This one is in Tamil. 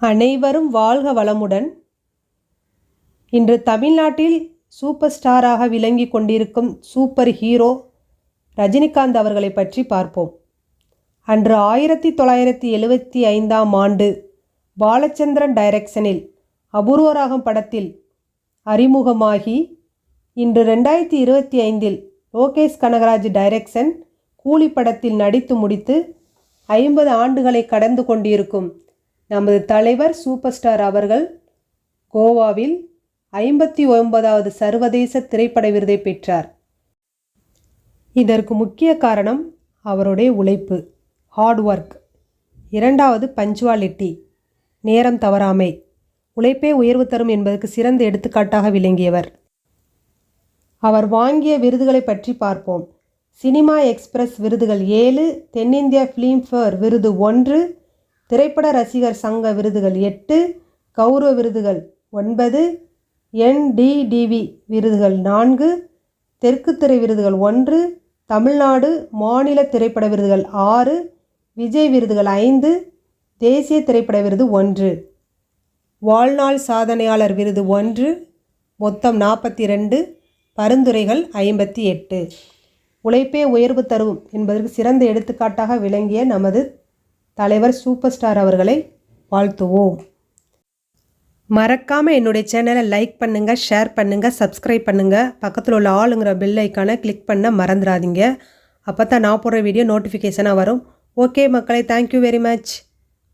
அனைவரும் வாழ்க வளமுடன். இன்று தமிழ்நாட்டில் சூப்பர் ஸ்டாராக விளங்கி கொண்டிருக்கும் சூப்பர் ஹீரோ ரஜினிகாந்த் அவர்களை பற்றி பார்ப்போம். அன்று ஆயிரத்தி தொள்ளாயிரத்தி எழுவத்தி ஐந்தாம் ஆண்டு பாலச்சந்திரன் டைரக்ஷனில் அபூர்வராகம் படத்தில் அறிமுகமாகி இன்று ரெண்டாயிரத்தி இருபத்தி ஐந்தில் லோகேஷ் கனகராஜ் டைரக்ஷன் கூலி படத்தில் நடித்து முடித்து ஐம்பது ஆண்டுகளை கடந்து கொண்டிருக்கும் நமது தலைவர் சூப்பர் ஸ்டார் அவர்கள் கோவாவில் ஐம்பத்தி ஒன்பதாவது சர்வதேச திரைப்பட விருதை பெற்றார். இதற்கு முக்கிய காரணம் அவருடைய உழைப்பு ஹார்ட் ஒர்க் இரண்டாவது பஞ்சுவாலிட்டி நேரம் தவறாமை. உழைப்பே உயர்வு தரும் என்பதற்கு சிறந்த எடுத்துக்காட்டாக விளங்கியவர். அவர் வாங்கிய விருதுகளை பற்றி பார்ப்போம். சினிமா எக்ஸ்பிரஸ் விருதுகள் ஏழு தென்னிந்திய ஃபிலிம்ஃபேர் விருது ஒன்று திரைப்பட ரசிகர் சங்க விருதுகள் எட்டு கௌரவ விருதுகள் ஒன்பது என்டிடிவி விருதுகள் நான்கு தெற்கு திரை விருதுகள் ஒன்று தமிழ்நாடு மாநில திரைப்பட விருதுகள் ஆறு விஜய் விருதுகள் ஐந்து தேசிய திரைப்பட விருது ஒன்று. வாழ்நாள் சாதனையாளர் விருது ஒன்று மொத்தம் நாற்பத்தி ரெண்டு பரிந்துரைகள் ஐம்பத்தி எட்டு. உழைப்பே உயர்வு தரும் என்பதற்கு சிறந்த எடுத்துக்காட்டாக விளங்கிய நமது தலைவர் சூப்பர் ஸ்டார் அவர்களை வாழ்த்துவோம். மறக்காமல் என்னுடைய சேனலை லைக் பண்ணுங்கள் ஷேர் பண்ணுங்கள் சப்ஸ்கிரைப் பண்ணுங்கள் பக்கத்தில் உள்ள ஆளுங்கிற பெல் ஐக்கானை கிளிக் பண்ண மறந்துடாதீங்க. அப்போ தான் நான் போடுற வீடியோ நோட்டிஃபிகேஷனாக வரும். ஓகே மக்களை தேங்க்யூ வெரி மச்